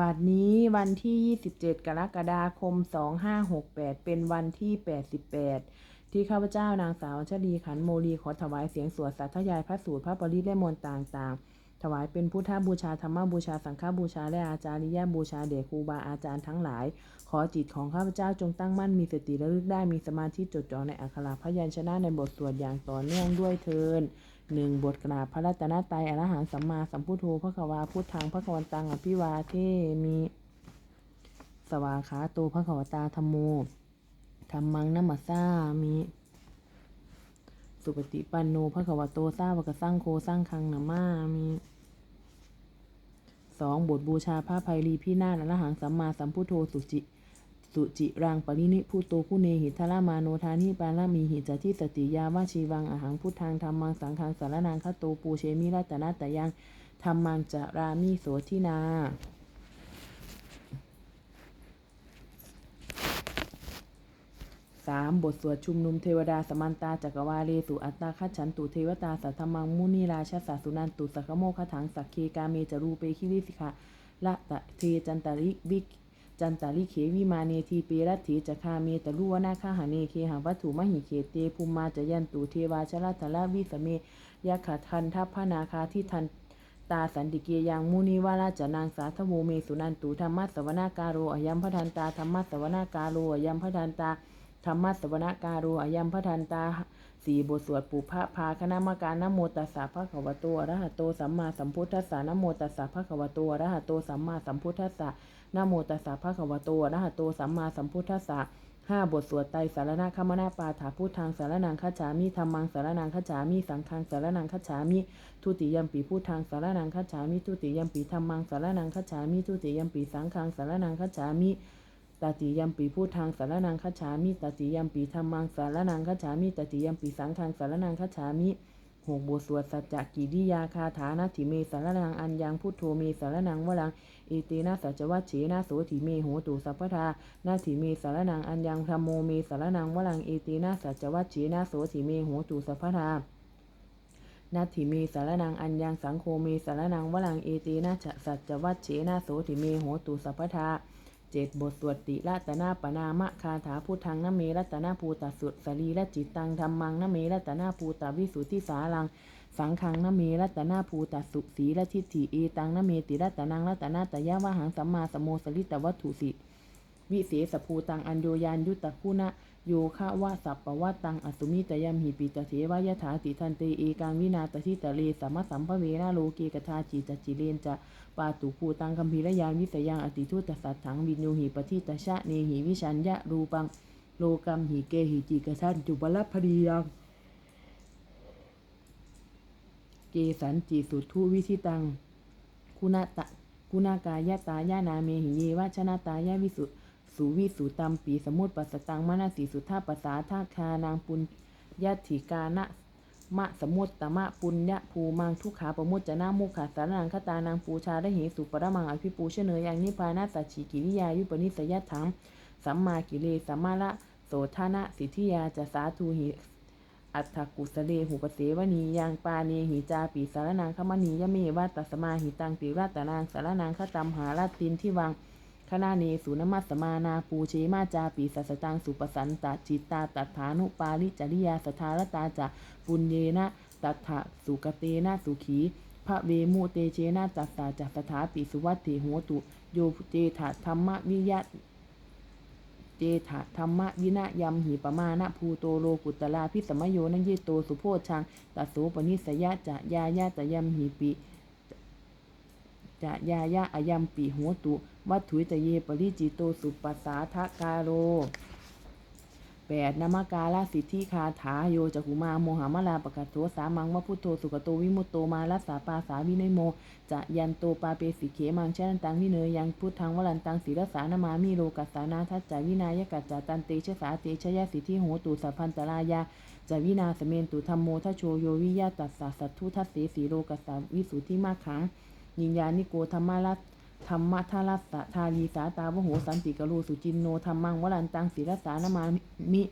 บัดนี้วันที่ 27 กรกฎาคม 2568 เป็นวันที่ 88 ที่ข้าพเจ้านางสาวชลีขันโมลีขอถวายเสียงสวดสัตยายพระสูตรพระปริตและมนต์ต่างๆ ถวายเป็นพุทธบูชาธรรมบูชาสังฆบูชาและอาจาริยบูชาเดชครูบาอาจารย์ทั้งหลาย ขอจิตของข้าพเจ้าจงตั้งมั่นมีสติระลึกได้มีสมาธิจดจ่อในอักขระพยัญชนะในบทสวดอย่างต่อเนื่องด้วยเทิน หนึ่งบทกราบพระรัตนตรัยอรหังสัมมาสัมพุทโธพระควาพุทธังพระควันตังอภิวาเทมิสวาขาโตพระขวตาธรรมโมธรรมังนัมสสามิสุปฏิปันโนพระขวโตสาวกสร้างโคสร้างคังนามามิสองบทบูชาพระภัยรีพินาศอรหังสัมมาสัมพุทโธสุจิ สุจิรังปรินิพุโตผู้เนหิทรามาโนทานิปาลามีหิจติสติยาวาชีวังอาหังพุทธังธรรมังสังฆังสารนังคโตปูเชมิรัตนะตยังธรรมังจะรามิโสทินาสามบทสวดชุมนุมเทวดาสมันตาจักรวาเลสุอัตตาคัจฉันตุเทวตาสัทธมังมุนีราชสาสุนันตุสักโมคถังสักเคกาเมจรูเปคิวิสิกะละตะเทจันตาริวิก จันตาริเขวิมาเนทีเปรัตถิจคาเมตลุวนาคาหาเนเคหังวัตถุมหิเคเตภูมิมาจยันตุเทวาชลาตละวิสเมยะขะทันทัพพนาคาที่ทันตาสันติเกียยังมุนีวาราจนางสาธโวเมสุนันตุธรรมะสวนาการโรอยัมพทันตาธรรมะสวนาการโรอยัมพทันตาธรรมะสวนาการโรอยัมพทันตาสี่บทสวดปุพพะพาคณามการนโมตัสสะภะคะวตอะระหะโตสัมมาสัมพุทธัสสะนโมตัสสะภะคะวตอะระหะโตสัมมาสัมพุทธัสสะ นะโมตัสสะภะคะวะโตอะระหะโตสัมมาสัมพุทธัสสะห้าบทสวดไตรสารณะคมนาปาถาพุทธังสารนังคัจฉามิธรรมังสารนังคัจฉามิสังฆังสารนังคัจฉามิทุติยมปีพุทธังสารนังคัจฉามิทุติยมปีธรรมังสารนังคัจฉามิทุติยมปีสังฆังสารนังคัจฉามิตติยมปีพุทธังสารนังคัจฉามิตติยมปีธรรมังสารนังคัจฉามิตติยมปีสังฆังสารนังคัจฉามิ หกบทสวดสัจจกิริยาคาถานาถิเมสารนังอัญญังพุทโธเมสารนังวลังเอเตนะสัจวัชเฉนะโสถิเมโหตุสัพพทานาถิเมสารนังอัญญังธรรมโมเมสารนังวลังเอเตนะสัจวัชเฉนะโสถิเมโหตุสัพพทานาถิเมสารนังอัญญังสังโฆเมสารนังวลังเอเตนะสัจจวัชเฉนะโสถิเมโหตุสัพพทา เจ็ดบทสวดติรัตนาปนามะคาถาพุทธังนเมรัตนาภูตสุดสรีและจิตตังธรรมังนเมรัตนาภูตวิสุทธิสาลัง สังขังนเมรัตนาภูตสุสีและทิฏฐิเอตังนเมติรัตนังรัตนาตยะวะหังสัมมาสมโมสลิตวัตถุสิ วิเศษภูตังอัญโยยานยุตตะคุณะ โยคะวะสัพปวัตตังอสุมิตยมหิปิตเถวายถาติทันเตเอกังวินาตทิตะเลสัมมสัมภเวนะโลเกกทาจิจจิเลนจะปาตุภูตังคัมภีรยานวิสยังอติทุตสัตถังวินโยหิปทิตชะเนหิวิชัญญะรูปังโลกัมหิเกหิจิกทันจุบลพดียังเกสันจิสุทุวิธิตังคุณตะคุณากายตายานาเมหิเยวชนะตายาวิสุ สุวิสุตัมปีสมุตปัสตังมนาสีสุธาปสาทาคานางปุญญาติกานะมะสมุตตมะปุญญะภูมังทุกขาปมุจจนามุขาสารนังคตานางปูชาได้เหสุปรมังอภิปูเชเนยยังนิพพานาสัจฉิกิริยายุปนิสยถังสัมมากิเลสัมมาละโสธานะสิทธิยาจะสาธุหิอัฏฐกุสเลหุปเสวนียังปาเนหิจาปีสารนางขมณียเมวัตสมาหิตังติรัตนางสารนางขตัมหาลาตินที่วัง คณาเนสุนมัสมานาปูเชมาจาปีสัสตังสุปสันตจิตตาตัฐานุปาลิจริยาสทารตาจะปุญเยนะตัฏฐะสุกเตนะสุขีพระเวมุเตเชนะจัสสาจัสถาปิสุวัตถิโหตุ โยเจถะธรรมวิยะเจถะธรรมวินะยมหิปมานะภูโตโลกุตลาพิสมโยนันเยโตสุโพชังตัสโสปนิสยะจะยายะตะยมหิปิจะยายะอยัมปิโหตุ วัตถุตเยปริจิโตสุปัสสาทกาโรแปดนามกาลสิทธิคาถาโยจักุมาโมหามลาปกัตโตสามังวะพุทโธสุกโตวิมุตโตมาลัสสาปาสาวินโม จะยันโตปาเปสิเขมังชนันตังวิเนยยังพุทธังวลันตังศีรสานามามิโลกัสสานาทัจจาวินายกัจจตันเตชะสาเตชะยะสิทธิโหตุสัพพันตรายาจาวินาสเมนตุธรรมโมทะโชโยวิยะตัสสะสัทธุทัสเสสีโลกัสสาวิสุทธิมาขังยิญญานิโกธรรมรัต ธรรมทารัสทาลีสาตาวโหสันติกโลสุจินโนธรรมังวลันตังศีรสานามามิ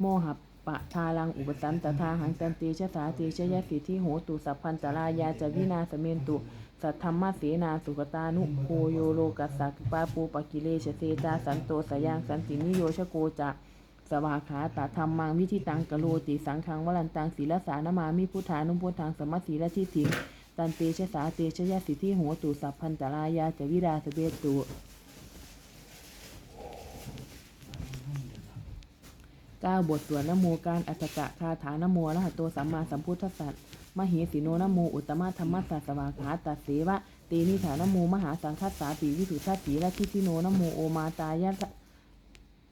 โมหะปปะทาลังอุปสันตทาหังตันเตชะสาเตชะยะสิทธิโหตุสัพพันตรายาจวินาสเมนตุ สัทธรรมเสนาสุขตานุโคโยโลกัสสะปาปูปกิเลชเสจาสันโตสยังสันตินิโยชโกจะสวาขาตาธรรมังวิธิตังกะโลติสังขังวลันตังศีลสานามามิพุทธานุพุทธังสมสศีลทิฏฐิ ตันเตชะสาเตชะยะสิทธิโหตุสัพพันตรายาจวิราสเบตุเก้าบทสวดนโมการอัสกะคาถานโมรหัตโตสัมมาสัมพุทธัสสะมเหสีโนนโมอุตตมะธรรมัสสะสวาขาตัสเสวะเตนิฐานโมมหาสังคัสสาปีวิสุทธัสสีละทิทิโนนโมโอมาตายะ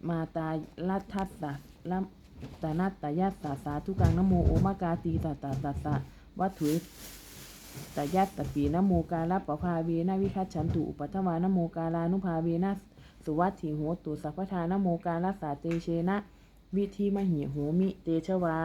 มาตาลัทธัสสะละตานัตตายัสสะสาธุกังนโมโอมากาตีตัตตาตัสสะวัตถุ ตยัตตปีนโมกาลปะภาเวนะวิคัตฉันตุอุปัฏฐวานโมกาลานุภาเวนะสุวัตถิโหตุสัพพทานโมกาลสาเตเชนะ วิธีมหิโหมิเตชวา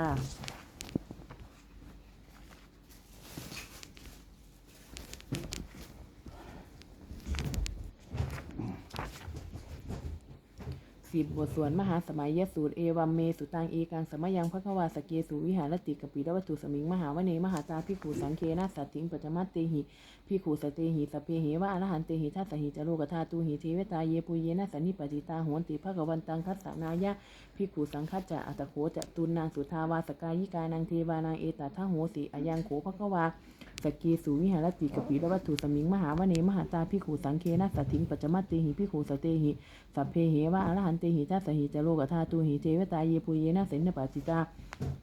สิบบทสวดมหาสมัยยสูตรเอวัมเมสุตังเอกังสมยังพระควาสเกสุวิหารติกปิรวัตถุสมิงมหาวเนมหาตาพิขูสังเคนะสัตถิงปัจจมัตเตหิพิขูสเตหิสเพเหวะอรหันเตหิทัสหิจโลกธาตูหิเทเวตาเยปุเยนะสันนิปติตาโหนติภะกวันตังคัสสนายะพิขูสังคัจจะอัตโขจะตุนนางสุทาวาสกายิกานางเทวานางเอตทะโหติอายังโขภะควา สกเกสูวิหารติกปิรวัตถุสมิงมหาวเนมหาตาพิขูสังเคนะสัตถิงปัจจมัติหิพิขูสเตหิสัพเพเหวะอรหันเตหิทัสสหิจโลกธาตุหิเทวตาเยปุเยนะเสนปัจิตา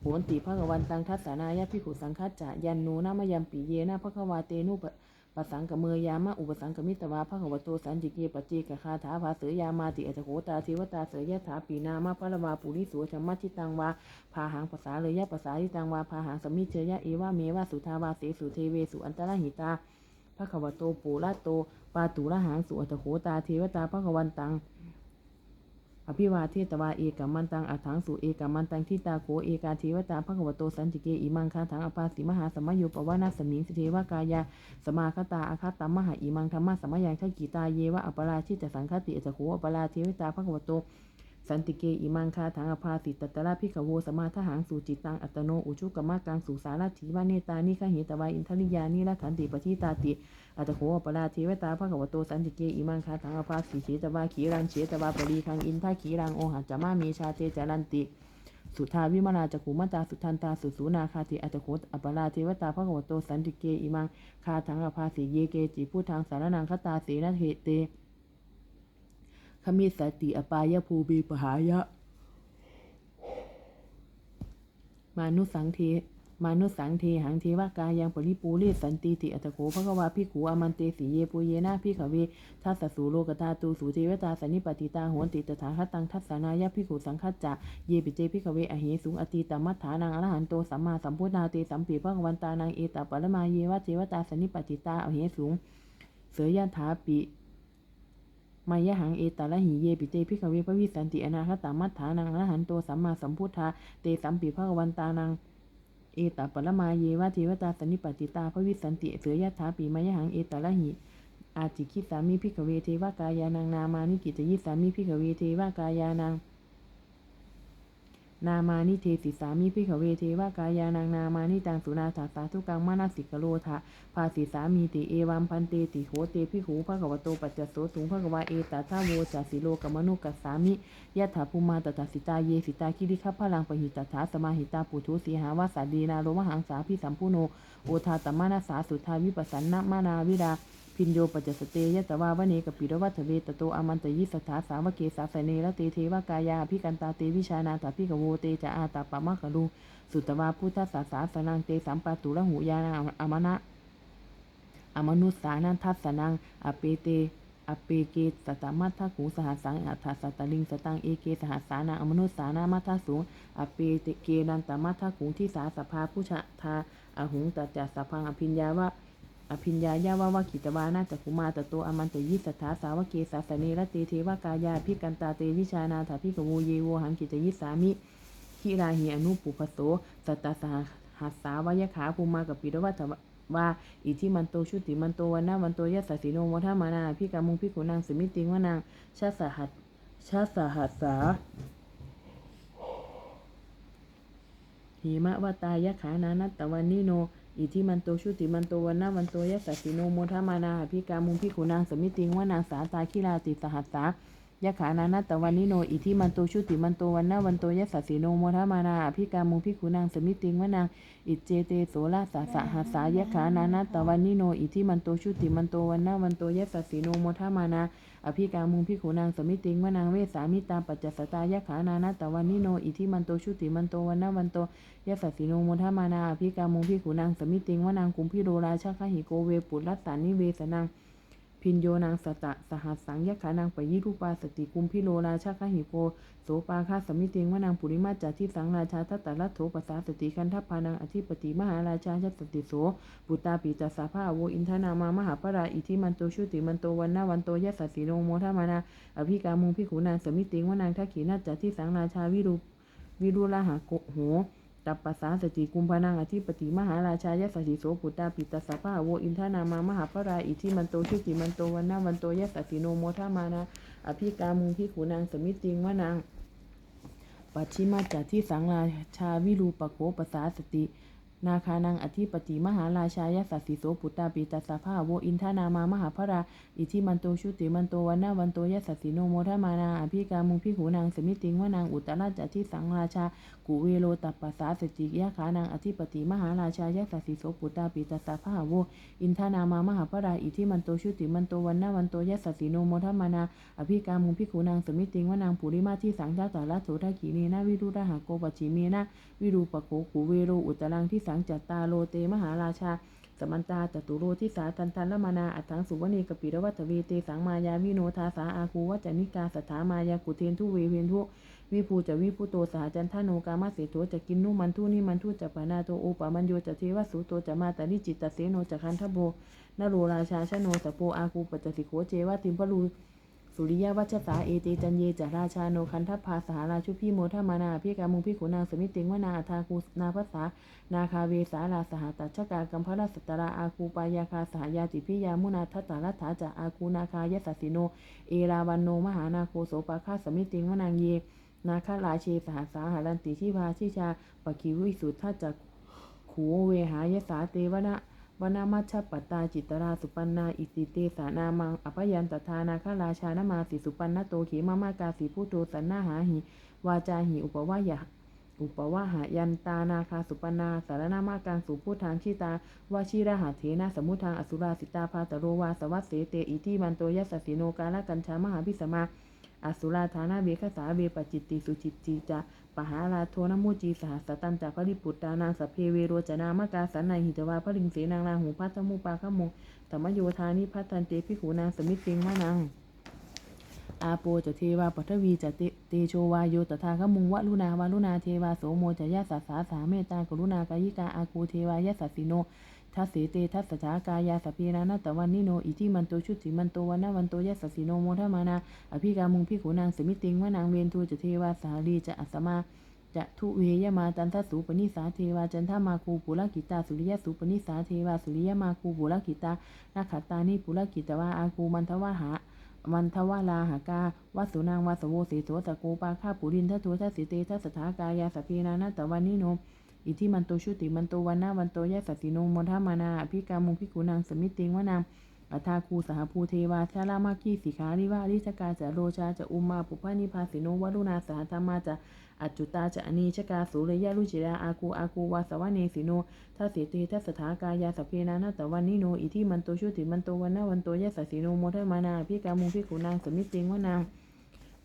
โหนติภะกวันตังทัสสานายะพิขูสังคัจจะยันนูนามยัมปีเยนะภะควาเตนุป ปสังกเมยามะอุปสังกมิตวาพระขวัตโตสันจิเกปเจกคาถาภาเสยามาติอัจโขตาเทวตาเสยยถาปีนามะพะละวาปุริสุธรรมัชิตังวาพาหังภาษาเลยยะภาษาทิตังวาพาหังสมิเชยะเอวาเมวาสุทาวาเสสุเทเวสุอันตรหิตาพระขวัตโตปูระโตปาตุระหังสุอัจโขตาเทวตาพระขวันตัง อภิวาเทตวาเอกมันตังอัถังสุเอกมันตังทิตาโขเอกาเทวตาภควโตสันจิเกอิมังคาถังอปาสิมหาสมยโยปวานาสมิงสเทวกายาสมาคตาอาคาตามหาอิมังธรรมะสมยังทักกีตาเยวะอปราชิตสังคติอจโขอปราเทวตาภควโต สันติเกอิมังคาถังอภาสิตตระพิขโวสมาทหังสูจิตังอัตโนอุชุกมะกังสุสาราถีวาเนตานิขหิตวาอินทริยานิรัขันติปทิตาติอัตโขอปราเทวตาภควโตสันติเกอิมังคาถังอภาสิเฉตวาขีรังเฉตวาปรีคังอินทาขีรังโอหัจจามาเมชาเตจารันติสุทาวิมาราจักขุมตาสุทันตาสุสูนาคาติอัตโขอปราเทวตาภควโตสันติเกอิมังคาถังอภาสิเยเกจิพุทธังสารนังคตาเสนะเหเต มิสติอปายภูบีปหายะ มานุสังเทมานุสังเทหังเทวากายังปริปูเรสันติติอัตโขภควาพิขูอามันเตสีเยปุเยนะพิขเวทัสสูโลกตาตูสูเทวตาสันนิปติตาโหนติตถาคตังทัสนายะพิขูสังคัจจะเยปิเจพิขเวอเหสุงอติตมัฏฐานังอรหันโตสัมมาสัมพุทธาเตสัมปีภควันตานังเอตปรมาเยวะเทวตาสันนิปติตาอเหสุงเสยยะถาปิ มายะหังเอตาละหิเยปิเตพิกเวพระวิสันติอนาคตามัฏฐานังอรหันโตสัมมาสัมพุทธาเตสัมปีพระวันตานังเอตาปรมาเยวะเทวตาสันนิปติตาพระวิสันติเสือยะถาปีมายะหังเอตาละหิอาจิคิสามิพิกเวเทวกายานังนามานิกิจยิสามิพิกเวเทวกายานัง นามานิเทสิสามิพิกเวเทวกายานังนามานิตังสุนาถาสาธุกังมานาสิกโลทะภาสิสามีติเอวัมพันเตติโหเตพิขูภะกวโตปัจจโสตุงภะกวาเอตตาโวจัสิโลกมนุกัสสามิยะถาภูมาตถาสิตาเยสิตาคิริคัพพลังปหิตถาสมาหิตาปุถุสีหาวาสาดีนาโรมหังสาพิสัมพุโนโอทาตมานาสาสุทาวิปัสสันนะมานาวิดา พินโยปัจจสเตยะตวาวเนกปิรวัตเวตโตอมันตยิสถาสาวเกสาสเนละเตเทวกายาพิกันตาเตวิชานาตาพิกโวเตจะอาตาปะมะกะลุสุตวาพุทธสาสาสนังเตสัมปาตุระหูยานาอมนะอมนุสสานันทัสนังอเปเตอเปเกสตมัททหูสหัสสังอัฏฐสัตตลิงสตังเอเกสหัสานังอมนุสสานามัททสูงอเปเตเกนันตมัททหูที่สาสภาผู้ชะทาอหุงตัจจสพังอภิญญาวะ อภิญญายาวาวาขิตวานาจักุมาตโตอมันตยิสัทธาสาวเกสาสเนรเตเทวกายาพิกันตาเตวิชานาถาพิกโวเยวหังกิจยิสามิขิราหิอนุปุพโสสัตตาสหัสสาวยขาภูมากับปิรวัตวาอิทิมันโตชุติมันโตวันนาวันโตยัสสสิโนวัฏมานาพิกามุงพิกุนางสมิติงวานางชาสหัสชาสหัสสาหิมะวตายะขานานัตตวันนิโน อิทิมันโตชุติมันโตวันนาวันโตยะสัสสิโนโมทมานาพิกามุงพิขุนางสมิติงวานางสาตาคิลาติสหัสสายะขานานัตวันนิโนอิทิมันโตชุติมันโตวันนาวันโตยะสัสสิโนโมทมานาพิกามุงพิขุนางสมิติงวานางอิเจเตโสละสาสหัสสายะขานานัตวันนิโนอิทิมันโตชุติมันโตวันนาวันโตยะสัสสิโนโมทมานา อภิกามุงพิขุนางสมิติงวนางเวสามิตาปัจจสตายะขานานาตวันนิโนอิทิมันโตชุติมันโตวันนาวันโตยะสัสิโนโมทามานาอภิกามุงพิขุนางสมิติงวนางกุมพิโรราชาคหิโกเวปุรัสสานิเวสนาง พินโยนางสตะสหัสสังยะขานางปยิรูปาสติกุมพิโรราชาคหิโกโสปาคาสมิเติงวานางปุริมาจัที่สังราชาทัตตะรัตโถปัสสาสติคันทพานางอธิปติมหาราชายัสติโสปุตตาปิจัสสาภาโวอินทนามามหาปราอิทิมันโตชุติมันโตวันนาวันโตยะสัสสีโนโมทามานาอภิกามุงพิขูนางสมิเติงวานางทักขีนาจัที่สังราชาวิรุวิรุลาหะโกโห ตัปปะสาสติกุมพนังอธิปติมหาราชายสติโสปุตตาปิตัสสะภาโวอินทนามามหาปราอิทิมันโตชุติมันโตวันนาวันโตยสติโนโมทามานาอภิกามุงพิขุนางสมิติงวนางปัชิมาจัที่สังราชาวิรูปโขปสาสติ นาคานังอธิปติมหาราชายสัสสิโสปุตตาปิตัสสะภาโวอินทนามามหาพระราอิทิมันโตชุติมันโตวันนาวันโตยสัสสิโนโมทมานาอภิกามุงพิขูนางสมิติงวนางอุตตราจัที่สังราชากุเวโลตัปปะสาสติยะขานังอธิปติมหาราชายสัสสิโสปุตตาปิตัสสะภาโวอินทนามามหาพระราอิทิมันโตชุติมันโตวันนาวันโตยสัสสิโนโมทมานาอภิกามุงพิขูนางสมิติงวนางปุริมาที่สังฆาตาลโสทาขีเนนะวิรุระหะโกปัจฉิเมนะวิรูปโขกุเวโรอุตตรังที่สังจัตตาโลเตมหาราชา สมันตาจตุโรที่สาตันทันละมานาอัตถังสุวเนกปิรวัตเวเตสังมายาวิโนทาสาอาคูวัจนิกาสถามายากุเทนทุเวเวนทุวิภูจะวิภูโตสหจันทโนกามาเสโตจะกินนุมันทุนิมันทุจะปานาโตโอปามันโยจะเทวสุโตจะมาตานิจิตตเสโนจะคันทโบนโรราชาชโนสโปอาคูปัจสิโขเจวะติมพลู สุริยวัชสาเอเตจันเยจาราชาโนคันทัพพาสหราชุพีโมทมานาพิกามุงพิขุนางสมิติงวนาอัทาคูนาภาษานาคาเวสาลาสหตัชกากัมพระสัตตราอาคูปายาคาสหยาติพิยามุนาทัตตารัฐาจาอาคูนาคายสัสิโน เอราวันโนมหานาโคโสปาคาสมิติงวนางเย นาคาราเชสหสาหารันติชิพาชิชาปะคิวิสุทธาจักขูเวหายสาเตวนะ วนามัชฌปตตาจิตราสุปันนาอิสิเตสานามังอภยันตทานาคาราชานมาสิสุปันนโตเขมามากาสีผู้โตสันนาหาหิวาจาหิอุปวายะอุปวาหายันตานาคาสุปนาสารนามาการสู่ผู้ทางชิตาวาชิระหาเถนะสมุทางอสุราสิตาพาตโรวาสวัสเสเตอิทิมันโตยัสสิโนกาลกัญชามหาพิสมาอสุราธานาเวคสาเวปจิตติสุจิตติจะ ปหาราโทนมุจีสหัสตันจากพระริปุตตานางสพเพเวโรจนามกาสันในหิตวาพริงเสนางราหูพัทธมุปาขโมธรรมโยธานิพัฒนเตพิขูนางสมิติงมะนาง อาโปจะเทวาปัทวีจะเตเตโชวาโยตถาคมุงวะลุนาวาลุนาเทวาโสโมจะยะสัสสาสาเมตากรุณากายิกาอาคูเทวายะสัสสิโนทัสเสเตทัสสะจากายาสพเพนานาตวันนิโนอิทิมันโตชุติมันโตวันนาวันโตยะสัสสิโนโมทมานาอภิกามุงพิขูนางสมิติงวานางเวนทูจะเทวาสาลีจะอัสมาจะทุเวยมาตันทสูปนิสาเทวาจันทมาคูปุรกิตาสุริยสูปนิสาเทวาสุริยมาคูปุรกิตานาขัตตานิปุรกิตวาอาคูมันทวาหา มันทวาลาหากาวัสุนางวัสโวเสโสตะโกปาข้าปุรินทโททัสสิเตทัสสถากายาสพีนานาตวันนิโนอิทิมันโตชุติมันโตวันนาวันโตยะสัสสิโนโมทามานาพิกามุงพิกุนางสมิติงวานางอัทาคูสหภูเทวาชาลามาคีสิขาริวาริชกาจะโรชาจะอุมมาปุพานิพาสิโนวรุณาสหธรรมาจะ อัจจุตาจะอนีชกาสุเรยะรุจิราอาคูอาคูวาสวะเนสิโนทัสสิติทัสสถากายาสเพนานาตวันนิโนอิทิมันโตชุติมันโตวันนาวันโตยะสสิโนโมทามานาพิกามุพิขุนางสมิติงวานาง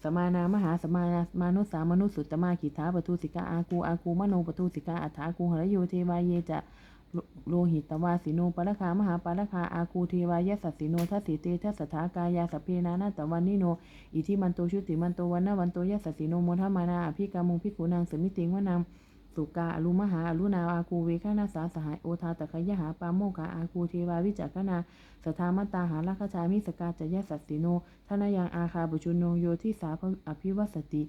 สมานามหาสมานามนุสสามนุสสุตตมาขิทาปทุสิกาอากูอากูมโนปทุสิกาอัฏฐากูหรโยเทวายเยจะ โลหิตวาสิโนปรคามหาปรคาอากูเทวายสัสสิโนทัสสิเตทัสถากายาสเพนานาตวันนิโน อิทิมันโตชุติมันโตวันนาวันโตยสัสสิโนโมทมานาอภิกามุงพิกุนางสมิติงวนางสุกาอรุมหาอรุนาอากูเวคานาสาสหายโอทาตะคยหาปาโมกาอากูเทวาวิจักนาสทามตตาหาลัคชามิสกาจะยสัสสิโนทนายังอาคาบุชุนโนโยทิสาภอภิวัสติ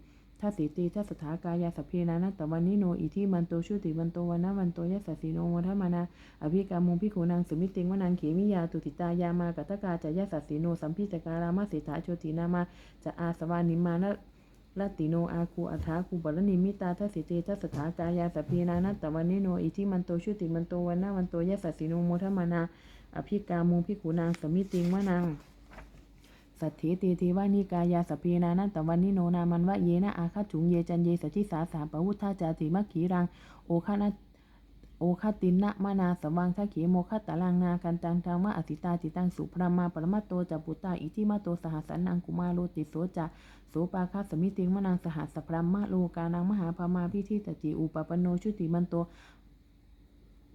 ทัสสิติทัสสถากายาสพเพนานาตะวันนิโนอิทิมันโตชุติมันโตวันนาวันโตยะสัสสิโนโมทมานาอภิกามุงพิโขนางสุมิติงวนางเขมิยาตุติตายามากัตกาจะยะสัสสิโนสัมพิจการามาเสถาโชตินามาจะอาสวานิมานะลัตติโนอาคูอัฐาคูบรณิมิตาทัสิเตทัสสถากายาสพเพนานัตตวันนิโนอิทิมันโตชุติมันโตวันนาวันโตยะสัสสิโนโมทมานาอภิกามูพิขุนางสมิติงวานาง สัทธิเตเทวานิกายาสพเพนานันตวันนิโนนามันวะเยนะอาคาจุงเยจันเยสชิสาสามปวุธาจาติมัคขีรังโอคานะโอคตินนะมานาสวังทักเขโมคตตาลังนากันตังทางมะอสิตาจิตังสุพรามาปรมัตโตจัปุตตาอิทิมาโตสหัสสนังกุมาโลติโสจะโสปาคาสมิติงมะนางสหัสพรามะโลกานังมหาพมาพิธิตจิอุปปนโนชุติมันโต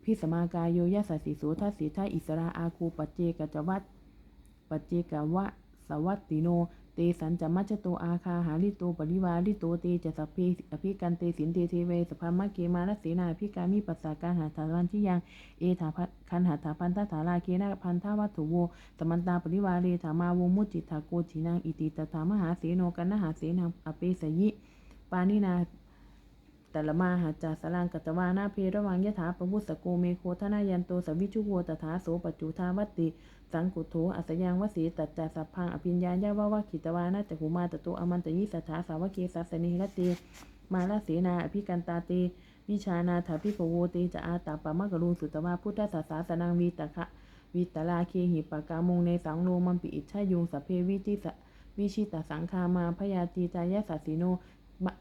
พิสมากายโยยะสัสสิโสทัสสิทาอิสราอาคูปัจเจกจวัตปัจเจกวะ สวัตติโน เตสันจะมัจโตอาคาหาลิโตปริวาลิโตเตจะสัพเพอภิกันเตสินเตเทเวสภามะเกมาลเสนาพิกามิปัสสาการหาถาวันที่ยัง เอถาคันหาถาพันธถาราเคนะพันธวัตถุโวสมันตาปริวาเรถามาวมุจิตาโกจินังอิติตถามหาเสโนกันนหาเสนังอเปสยิปานินา แต่ละมาหาจาสลังกัตวานาเพระวังยะถาปวุสโกเมโคทนายันโตสวิชุโวตถาโสปัจจุทาวติ สังกุโถอัสยังวสีตัจจาสัพพังอภิญญาญาวาวะขิตวานาจักุมาตโตอมันตยิสัทธาสาวเกสัสนิรตเตมาลเสนาอภิกันตาเตวิชานาถาพิปโวเตจะอาตาปะมะกะลุงสุตวาพุทธศาสาสนังวีตะคะวิตลาเคหิปะกามงในสังโลมัมปิอิชายุงสเพวิจิสวิชิตสังคามาพยาตีจายสัสิโน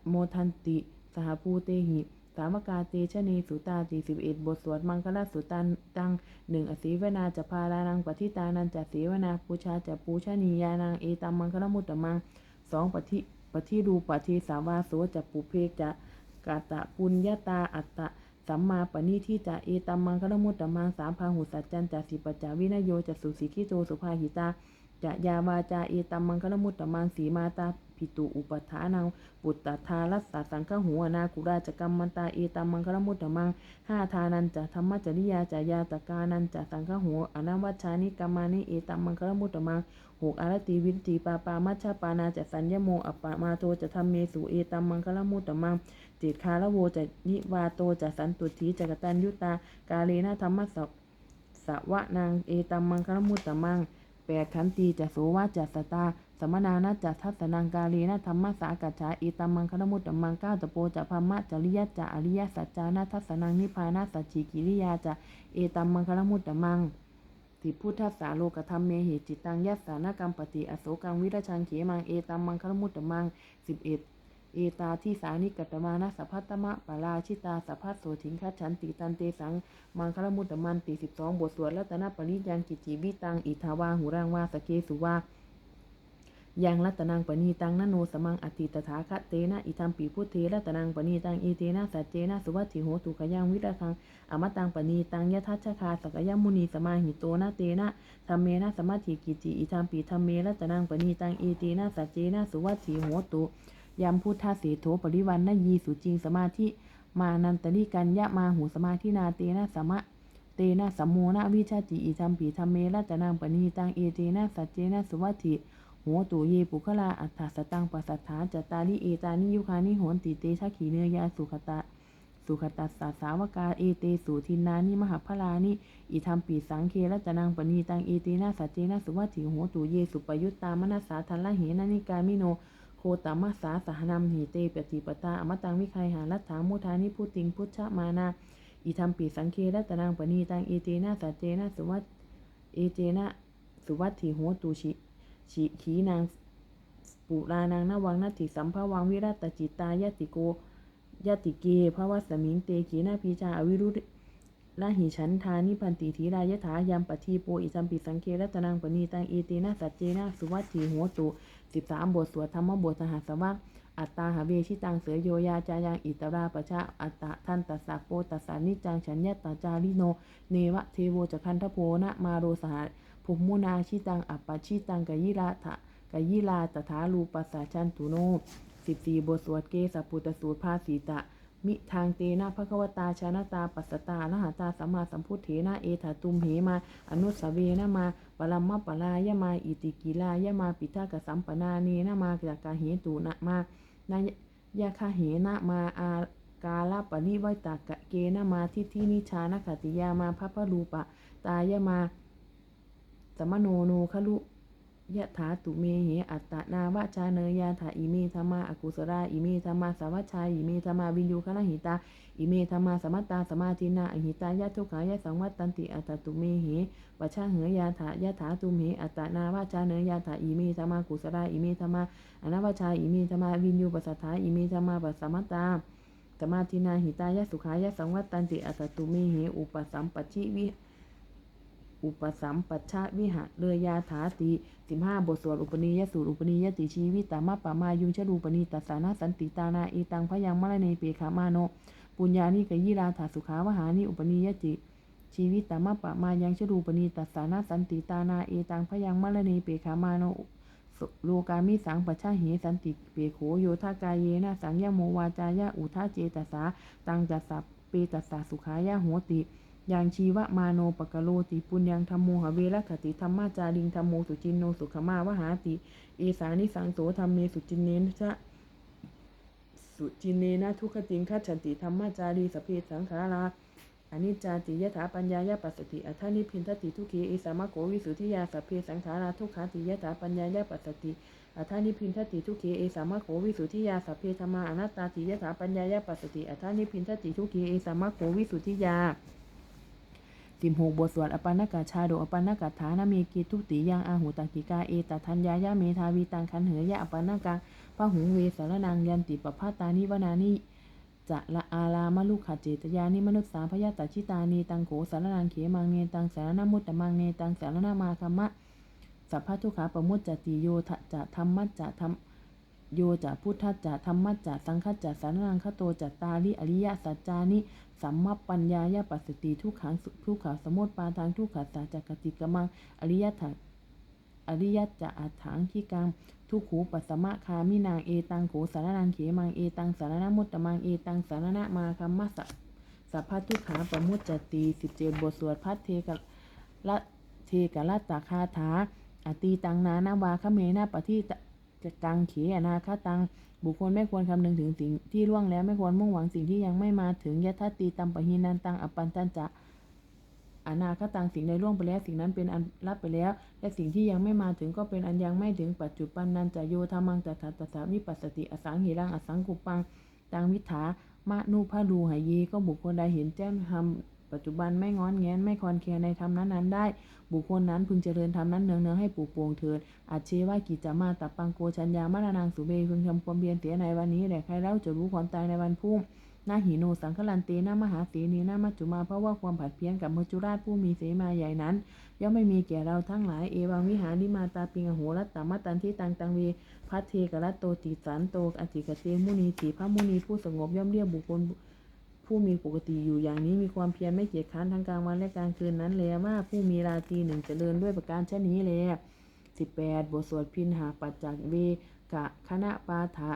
โมทันติ หภูเตหิสามกาเตชะเนสุตาจีสิบเอ็ดบทสวดมังคลสุตันตังหนึ่งอสีวนาจะพารานังปฏิตานันจะเสวนาปูชาจะปูชนียานังเอตัมมังคลมุตตมังสองปฏิปฏิรูปฏิสาวาโสจะปุเพกจะกาตะปุญญาตาอัตตะสัมมาปณิที่จะเอตัมมังคลมุตตมังสามพาหุสัจจันจะสิปจจาวินโยจะสุสิกิโตสุภาหิตาจะยาวาจาเอตัมมังคลมุตตมังสีมาตา ปิตุอุปทานังปุตตทารัสสะสังฆหัวนากุราจกรรมมันตาเอตัมมังคลมุตตมังห้าทานันจะธรรมจริยาจายาตกานันจะสังฆหัวอนาวัชานิกรรมานิเอตัมมังคลมุตตมังหกอารติวินติปาปามัชฌปานาจะสัญญโมอปปะมาโตจะทำเมสุเอตัมมังคลมุตตมังจิตคาละโวจะนิวาโตจะสันตุถีจะกตัญยุตากาเลนะธรรมะสสวะนางเอตัมมังคลมุตตมัง แปดขันตีจะสูวาจัสตา สมนานะจัทัสนังกาลีนะธรรมะสากัจฉาอิตามังคณมุตตมังก้าตะโปจะพมะจริยะจะอริยสัจจานะทัสสนังนิพานะสัจฉิกิริยาจะเอตามังคณมุตตมังติพุทธัสสาโลกธรรมเมหิจิตังยัสสานกรรมปฏิอโศกังวิรชังเขมังเอตามมังคณมุตตมังสิบเอ็ด เอตาที่สานิกัตมานะสัพพัตตมะปาราชิตาสัพพัสโสถิงคัจฉันติตันเตสัง มังคลมุตตมันติสิบสองบทสวดรัตนปริยังกิจจีวิตังอิทาวาหูรังวาสเกสุวายังรัตนังปณีตังนโนสมังอติตถาคตเตนะอิทัมปีพุทเทรัตนังปณีตังอีเตนะสัจเจนะสุวัติโหตุขยังวิราคังอมตังปณีตังยะทัชคาสกยมุนีสมาหิโตนะเตนะธรรมเมนะสมาธิกิจิอิทัมปีธรรมเมรัตนังปณีตังอีเตนะสัจเจนะสุวัติโหตุ ยามพุทธเสโถปริวันนยีสุจิงสมาธิมานันตริกัญญะมาหูสมาธินาเตนะสมะเตนะสัมโมนะวิชาจิอิทัมปีธรรมเมรัตนังปณีตังเอเตนะสัจเจนะสุวัติโหตุเยปุคลาอัฏฐสตังปัสสัทธาจตาริเอตานิยุคานิโหนติเตชะขีเนยยาสุขตะสุขตัสสะสาวกาเอเตสุทินานิมหาพลานิอิทัมปีสังเครัตนังปณีตังเอเตนะสัจเจนะสุวัติโหตุเยสุปยุตตามนัสสาทันละเหนะนิกามิโน โคตามัสสาสหนำหิเตปฏิปตาอมตังวิคัยหารัตถามุทานิพุติงพุทธมานาอิทัมปีสังเครัตนังปณีตังเอเตนะสัจเจนะสุวัตเอเจนะสุวัตถิโหตุชิชิขีนางปุรานังนวังนัตถิสัมภวังวิรัตจิตายติโกยติเกภวสมิงเตขีนาพีจาอวิรุละหิฉันทานิพันติธีรายถายามปทีโปอิจัมปิสังเครัตนังปณีตังเอเตนะสัจเจนะสุวัตถิโหตุ สิบสามบทสวดธรรมบทสหัสวะอัตตาหาเวชิตังเสือโยยาจายังอิตราปชะอัตตะทันตัสสะโปตัสสานิจังฉันยตตาจาริโน เนวะเทโวจะคันทโพนะมาโรสหะภุมมุนาชิตังอัปปชิตังกยิราทะกยิลาตถาลูปัสสะชันตุโนสิบสี่บทสวดเกสปุตตสูตรภาสีตะ มิทางเตนะภควตาชนะตา ปัสสตาอรหตาสัมมาสัมพุทเถนะเอถาตุมเหมา อนุสเวนะมาปรัมมะปลายะมา อิติกิลายะมา ปิทากสัมปนาเนนะมาจากกาเหตุนะมานายะคาเหนะมาอากาลปริวัยตากะเกนะมาทิทินิชานคติยามาพัพพรูปะ ตายะมาสมโนโนคลุ ยะถาตุเมเหอัตตนาวาชาเนยาถาอิเมธรรมาอกุศลาอิเมธรรมาสาวัชชาอิเมธรรมาวินยูคณหิตาอิเมธรรมาสมัตตาสมาธินาอหิตายะทุกขายะสังวัตตันติอัตตตุเมเหวชาเหยาถายะถาตุเมอัตตนาวาชาเนยาถาอิเมธรรมากุศลาอิเมธรรมาอนาวาชาอิเมธรรมาวินยูปัสสถาอิเมธรรมาปัสสมัตตาสมาธินาหิตายะสุขายะสังวัตตันติอัตตุเมเหอุปสัมปชิวิ อุปสัมปัชชะวิหะเรยาถาติสิบห้าบทสวดอุปนิยสูตรอุปนิยติชีวิตามะปะมายุงชรูปนิตัสานาสันติตานาอีตังพยังมะละเนเปขามาโนปุญญานิกยิราถาสุขาวหานิอุปนิยติชีวิตามะปะมายังชรูปนิตัสานาสันติตานาเอตังพยังมะละเนเปขามาโนโลกามิสังปัชชะเหสันติเปโขโยทากายเยนะสังยโมวาจายะอุทาเจตสาตังจัสสะเปตัสสะสุขายะโหติ ยังชีวะมาโนปกโลติปุญญังธรรมโมหะเวรคติธรรมาจาริงธรรมโมสุจินโนสุขมาวหาติเอสานิสังโสธรรมเมสุจินเนชะสุจินเนนะทุกขติงคัจฉันติธรรมาจารีสเพสังขาราอนิจจาติยถาปัญญายาปัสสติอัฏานิพินทติทุกขีเอสามะโกวิสุทธิยาสัพเพสังขาราทุกขาติยถาปัญญายาปัสสติอัฏานิพินทติทุกขีเอสามะโกวิสุทธิยาสัพเพธรรมาอนัตตาติยถาปัญญายาปัสสติอัฏานิพินทติทุกขีเอสามะโกวิสุทธิยา สิบหกบทสวดอปานากาชาโดอปานากาฐานาเมกิทุติยังอาหูตากิกาเอตทัญญายาเมทาวีตังคันเหยะอปานากาพระหุงเวสารนังยันติปภาตานิวนานิจะละอาลามลุขเจตยานิมนุษสาพยาตชิตานีตังโขสารนังเขมังเนตังสารนามุตตะมังเนตังสารนามาคัมมะสัพพะทุขาปมุตจติโยทะจะธรรมัจจะธรรม โยจะพุทธจะธรรมจะสังฆจะสารนังคโตจัตาริอริยสัจจานิสัมมปัญญายาปัสสติทุกขังทุกขาสมุตปาทางทุกขาสาจักติกมังอริยถัอริยจะอัฏฐางขีกังทุกขูปัสสมะคามินางเอตังโขสารนังเขมังเอตังสารนมุตตมังเอตังสารณมาคัมมะสะสัพพทุกขาปมุจจติสิบเจ็ดบทสวดพัทเทกะละเทกะละตาคาถาอตีตังนานาวาคเมนาปะที่ จะกังเขอนาคาตัง บุคคลไม่ควรคำนึงถึงสิ่งที่ล่วงแล้วไม่ควรมุ่งหวังสิ่งที่ยังไม่มาถึงยะทัตีตัมปะหินันตังอปันตันจะอนาคตังสิ่งใดล่วงไปแล้วสิ่งนั้นเป็นอันรับไปแล้ว และสิ่งที่ยังไม่มาถึงก็เป็นอันยังไม่ถึงปัจจุบันนันจะโยธรรมังจัตถาตสาวิปัสสติอสังหิรังอสังกุปังตังวิถามะนุพาลูหายเยก็บุคคลใดเห็นแจ้งธรรม ปัจจุบันไม่งอนแงนไม่คอนแคลนในธรรมนั้นๆได้ บุคคลนั้นพึงเจริญธรรมนั้นเนืองๆให้ปลูกปร่งเถิดอาเชว่ากิจจามาตับปังโกชัญญามรณางสุเบพึงทำความเพียรเสียในวันนี้แหละใครเล่าจะรู้ความตายในวันพรุ่งนาหิโนสังคลันเตนามหาเสนีนามัจจุมาเพราะว่าความผัดเพี้ยนกับมจุราชผู้มีเสมาใหญ่นั้น ย่อมไม่มีแก่เราทั้งหลายเอวังวิหาริมาตาปิงโหรัตตามตันที่ตังตังเวพัทเทกรัตโตติสันโตอจิกเตมุนีติพระมุนีผู้สงบย่อมเรียกบุคคล ผู้มีปกติอยู่อย่างนี้มีความเพียรไม่เกียจค้านทั้งกลางวันและกลางคืนนั้นแลว่าผู้มีราตรีหนึ่งเจริญด้วยประการเช่นนี้แลสิบแปดบทสวดพินหาปัจจักเวกะคณะปาทะ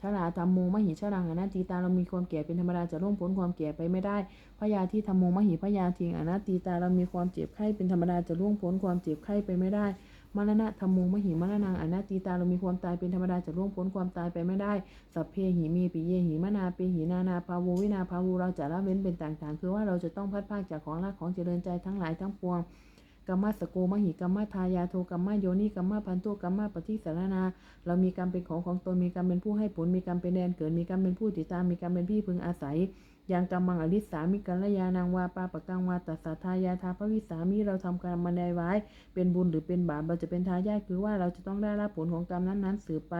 ชราธรรมโมมหิชรังอนัตติตาเรามีความแก่เป็นธรรมดาจะล่วงพ้นความแก่ไปไม่ได้พยาที่ธรรมโมมหิพยาทิงอนัตติตาเรามีความเจ็บไข้เป็นธรรมดาจะล่วงพ้นความเจ็บไข้ไปไม่ได้ มรณะธรรมโมหิมรณังอนัตติตาเรามีความตายเป็นธรรมดาจะล่วงพ้นความตายไปไม่ได้ สัพเพหิมีปิเยหิมนาเปหินานาภาวูวินาภาวูเราจะละเว้นเป็นต่างๆ คือว่าเราจะต้องพัดพากจากของรักของเจริญใจทั้งหลายทั้งปวงกัมมสโกมหิกัมมทายาโทกัมมโยนิกัมมพันตุกัมมปฏิสารนา เรามีกรรมเป็นของของตนมีกรรมเป็นผู้ให้ผลมีกรรมเป็นแดนเกิดมีกรรมเป็นผู้ติดตามมีกรรมเป็นพี่พึงอาศัย ย่างกรรมังอริสามิกัลยานางวาปาปะกังวาตัสสะทายาทาพระวิสามิเราทำกรรมมาในไว้ เป็นบุญหรือเป็นบาปเราจะเป็นทายาทคือว่าเราจะต้องได้รับผลของกรรมนั้นๆสืบไป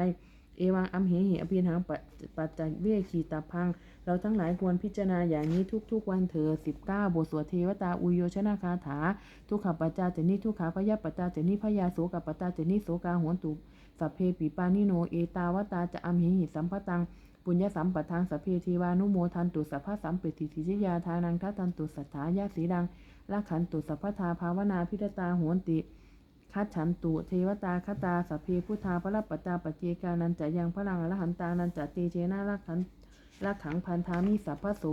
เอวังอัมเหหิอภินังปะปัจจัยเวขีตาพัง เราทั้งหลายควรพิจารณาอย่างนี้ทุกๆวันเถิดสิบเก้าบทสวดเทวตาอุโยชนาคาถา ทุกขปัจจาเจนิทุกขาพยาปัจจาเจนิพยาโสกปัจจาเจนิโสกาหวนตุสัพเพปิปานิโน เอตาวตาจะอัมเหหิสัมปตัง ปุญญสัมปทางสัพเพทีวานุโมทันตุสัพพะสัมปติทิจยาทานังทัตันตุสัทธายาสีดังละขันตุสัพพทาภาวนาพิรตาโหนติคัดฉันตุเทวตาคตาสัพเพพุทธาพระปัจจาปเจกานันจะยังพลังอรหันตานันจะเตเจนาลักขันลักขังพันธามิสัพพะโส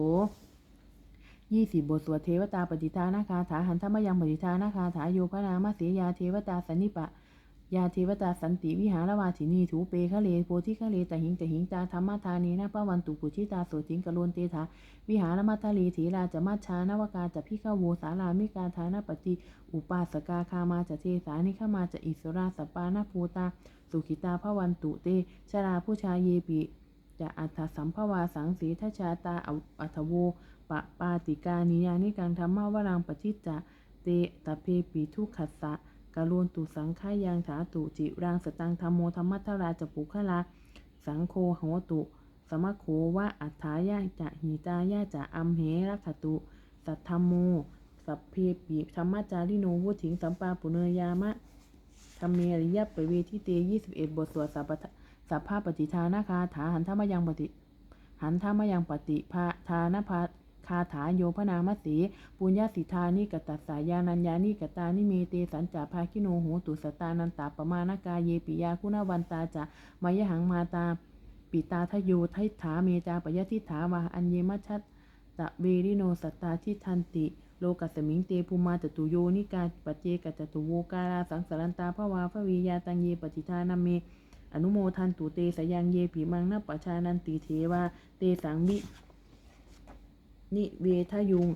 ยี่สิบบทสวดเทวตาปฏิทานาคาถาหันธรรมยังปฏิทานาคาถาโยพระนามเสยาเทวตาสันนิปะ ยาเทวตาสันติวิหารวาสินีถูเปคะเลโพธิคะเลตหิงตหิงตาธรรมธานีนะปะวันตุปุชิตาโสจิงกะโลนเตถาวิหารมัทธลีถีราจะมัชานวกาจะพิฆาโวสารามิกาธานปฏิอุปาสกาคามาจะเทสานิขมาจะอิสราสปานาภูตา สุขิตาพระวันตุเตชราผู้ชายเยปิจะอัฏฐสัมภวาสังสีทชาตาเอาอัทโวปะปาติกานิยานิกังธรรมาวรังปชิจจะเตตะเพปีทุขัสสะ กาลวนตุสังขายังถาตุจิรังสตังธรรมโมธรรมัทราจปุคลาสังโฆโหตุ สมะโขวะอัฏฐายะจะหิตายะจะอัมเหรักขตุ สัทธรรมโม สัพเพปีธรรมจาริโนวุถิงสัมปาปุเนยามะธรรมเมริยปเวทิเตยี่สิบเอ็ดบทสวดสัพพะสัพพะปฏิทานาคาถาหันธรรมยังปฏิหันธรรมยังปฏิภาทานภา คาถาโยพนามสีปุญญาสิทานิกตัสสายานัญญานิกตานิเมเตสัญจาภาคิโนโหตุสตานันตาปมานากาเยปิยาคุณวันตาจะมายหังมาตา ปิตาทโยทิถาเมจาปยทิถาวาอัญเยมัชัตตะเวริโนสตตาทิทันติโลกัสมิงเตภูมาจตุโยนิกาปเจกจตุโวกาลาสังสารันตาภวาภวียาตังเยปฏิทานาเม อนุโมทันตุเตสยังเยผีมังนปชานันติเทวาเตสังวิ นิเวทยุง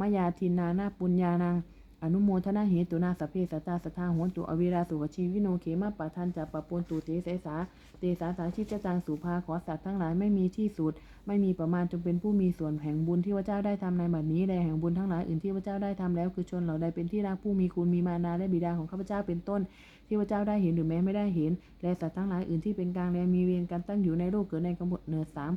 มยาทินานาปุญญานังอนุโมทนาเหตุนาสเพสตตาสทาโหนตุอวิราสุวชีวิโนเขมาปะทันจัปะปนตุเตเสสาเตสาสาชิจจังสุภาขอสัตว์ทั้งหลายไม่มีที่สุด ไม่มีประมาณจงเป็นผู้มีส่วนแห่งบุญที่พระเจ้าได้ทำในบัดนี้และแห่งบุญทั้งหลายอื่นที่พระเจ้าได้ทำแล้วคือชนเหล่าใดเป็นที่รักผู้มีคุณมีมานาและบิดาของข้าพเจ้าเป็นต้น ที่พระเจ้าได้เห็นหรือแม้ไม่ได้เห็น และสัตว์ทั้งหลายอื่นที่เป็นกลางและมีเวรกันตั้งอยู่ในโลกเกิดในกำเนิดสาม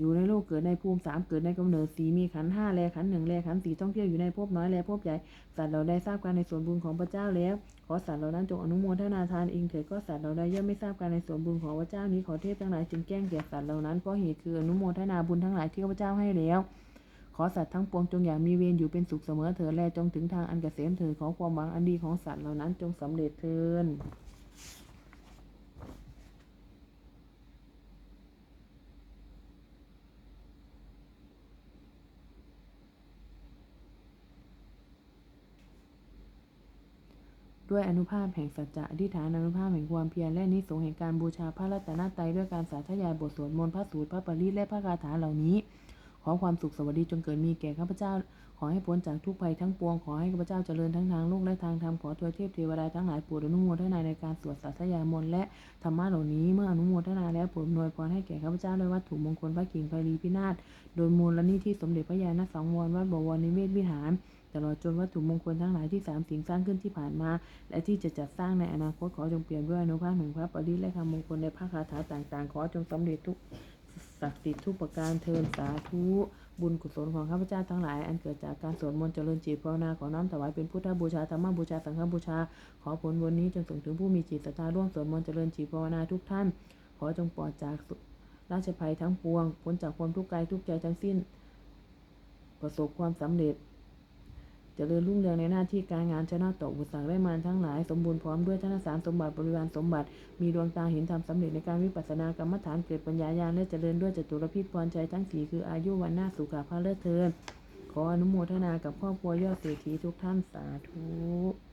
อยู่ในโลกเกิดในภูมิสามเกิดในกำเนิดสีมีขันห้าแลขันหนึ่งแลขันสี่ท่องเที่ยวอยู่ในภพน้อยแลภพใหญ่สัตว์เราได้ทราบการในส่วนบุญของพระเจ้าแล้ว ขอสัตว์เหล่านั้นจงอนุโมทนาทานเองเถิดก็สัตว์เราได้ย่อมไม่ทราบการในส่วนบุญของพระเจ้านี้ขอเทพทั้งหลายจึงแกล้งแก่สัตว์เหล่านั้นเพราะเหตุคืออนุโมทนาบุญทั้งหลายที่พระเจ้าให้แล้วขอสัตว์ทั้งปวงจงอย่ามีเวรอยู่เป็นสุขเสมอเถิดแลจงถึงทางอันเกษมเถิดขอความหวังอันดีของสัตว์เหล่านั้นจงสำเร็จเถิด ด้วยอนุภาพแห่งสัจจะอธิษฐานอนุภาพแห่งความเพียรและนิสงส์แห่งการบูชาพระรัตนตรัยด้วยการสาธยายบทสวดมนต์พระสูตรพระปริตและพระคาถาเหล่านี้ ขอความสุขสวัสดีจงเกิดมีแก่ข้าพเจ้า ขอให้พ้นจากทุกภัยทั้งปวงขอให้ข้าพเจ้าเจริญทั้งทางโลกและทางธรรมขอทวยเทพเทวดาทั้งหลายโปรดอนุโมทนาในการสวดสาธยายมนต์และธรรมะเหล่านี้เมื่ออนุโมทนาแล้วโปรดอำนวยพรให้แก่ข้าพเจ้าด้วยวัตถุมงคลพระกิ่งไพรีพินาศโดยมูลนิธิสมเด็จพระยาณสังวรวัดบวรนิเวศวิหาร ตลอดจนวัตถุมงคลทั้งหลายที่สามสิ่งสร้างขึ้นที่ผ่านมา และที่จะจัดสร้างในอนาคตขอจงเปลี่ยนด้วยอนุภาพแห่งพระปริและคำมงคลในพระคาถาต่างๆ ขอจงสำเร็จทุกศักดิ์สิทธิ์ทุกประการเทินสาธุบุญกุศลของข้าพเจ้าทั้งหลาย อันเกิดจากการสวดมนต์เจริญจิตภาวนาขอน้อมถวายเป็นพุทธบูชาธรรมบูชาสังฆบูชา ขอผลวันนี้จงส่งถึงผู้มีจิตศรัทธาร่วมสวดมนต์เจริญจิตภาวนาทุกท่าน ขอจงปลอดจากราชภัยทั้งปวงพ้นจากความทุกข์กายทุกใจทั้งสิ้น ประสบความสำเร็จ เจริญรุ่งเรืองในหน้าที่การงานชนะต่ออุปสรรคได้มารทั้งหลาย สมบูรณ์พร้อมด้วยธนสารสมบัติบริวารสมบัติ มีดวงตาเห็นธรรมสำเร็จในการวิปัสสนากรรมฐานเกิดปัญญาญาณและเจริญด้วยจตุรพิษพรใจทั้งสี่คืออายุวันหน้าสุขภาพเลิศเทินขออนุโมทนากับครอบครัวยอดเศรษฐีทุกท่านสาธุ